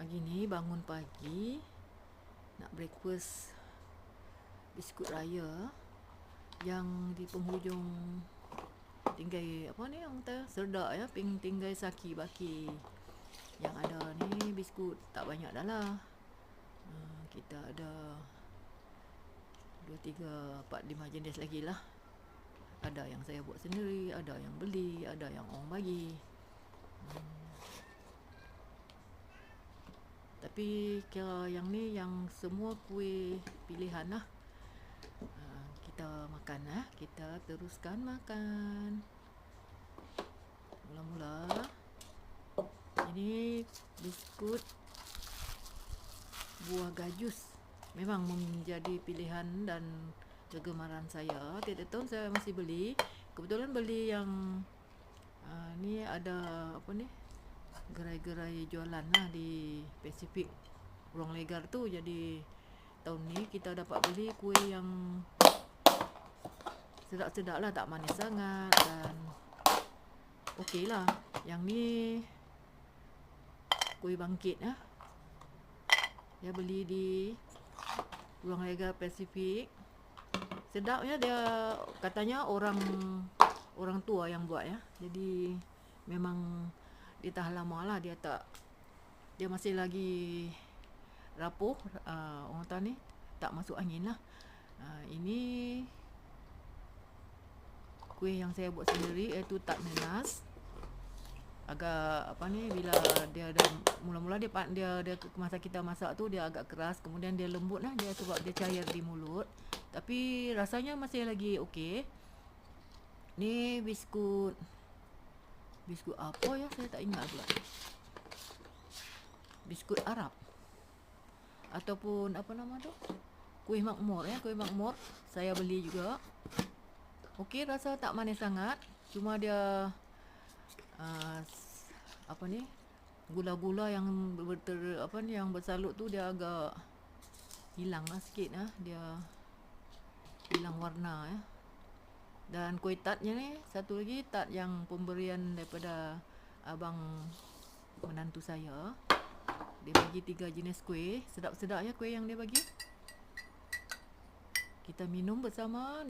Pagi ni bangun pagi nak breakfast biskut raya yang di penghujung tinggai apa ni yang kata serdak ya ping tinggai saki baki. Yang ada ni biskut tak banyak dah lah. Uh, kita ada 2, 3, 4, 5 jenis lagi lah. Ada yang saya buat sendiri ada yang beli ada yang orang bagi. Hmm. Tapi kira yang ni yang semua kuih pilihan lah. Ha, kita makan lah. Kita teruskan makan. Mula-mula. Ini biskut buah gajus. Memang menjadi pilihan dan kegemaran saya. Tiada tahun saya masih beli. Kebetulan beli yang uh, ni ada apa ni? Gerai-gerai jualan lah di Pacific Ruang Legar tu jadi tahun ni kita dapat beli kuih yang sedap-sedap lah tak manis sangat dan okey lah. Yang ni kuih bangkit ya dia beli di Ruang Legar Pacific sedapnya dia katanya orang orang tua yang buat ya. Jadi memang dia tahan lama lah dia tak dia masih lagi rapuh uh, orang tahu ni tak masuk angin lah. Uh, ini kuih yang saya buat sendiri iaitu tak nenas agak apa ni bila dia ada mula-mula dia dia dia masa kita masak tu dia agak keras kemudian dia lembut lah dia sebab dia cair di mulut. Tapi rasanya masih lagi okey ni biskut biskut apa ya? Saya tak ingat pula. Biskut Arab. Ataupun apa nama tu? Kuih makmur ya kuih makmur. Saya beli juga. Okey rasa tak manis sangat. Cuma dia uh, apa ni? Gula-gula yang ber, apa ni yang bersalut tu dia agak hilang lah sikit lah dia hilang warna ya dan kuih tatnya ni satu lagi tat yang pemberian daripada abang menantu saya. Dia bagi tiga jenis kuih. Sedap-sedap ya kuih yang dia bagi. Kita minum bersama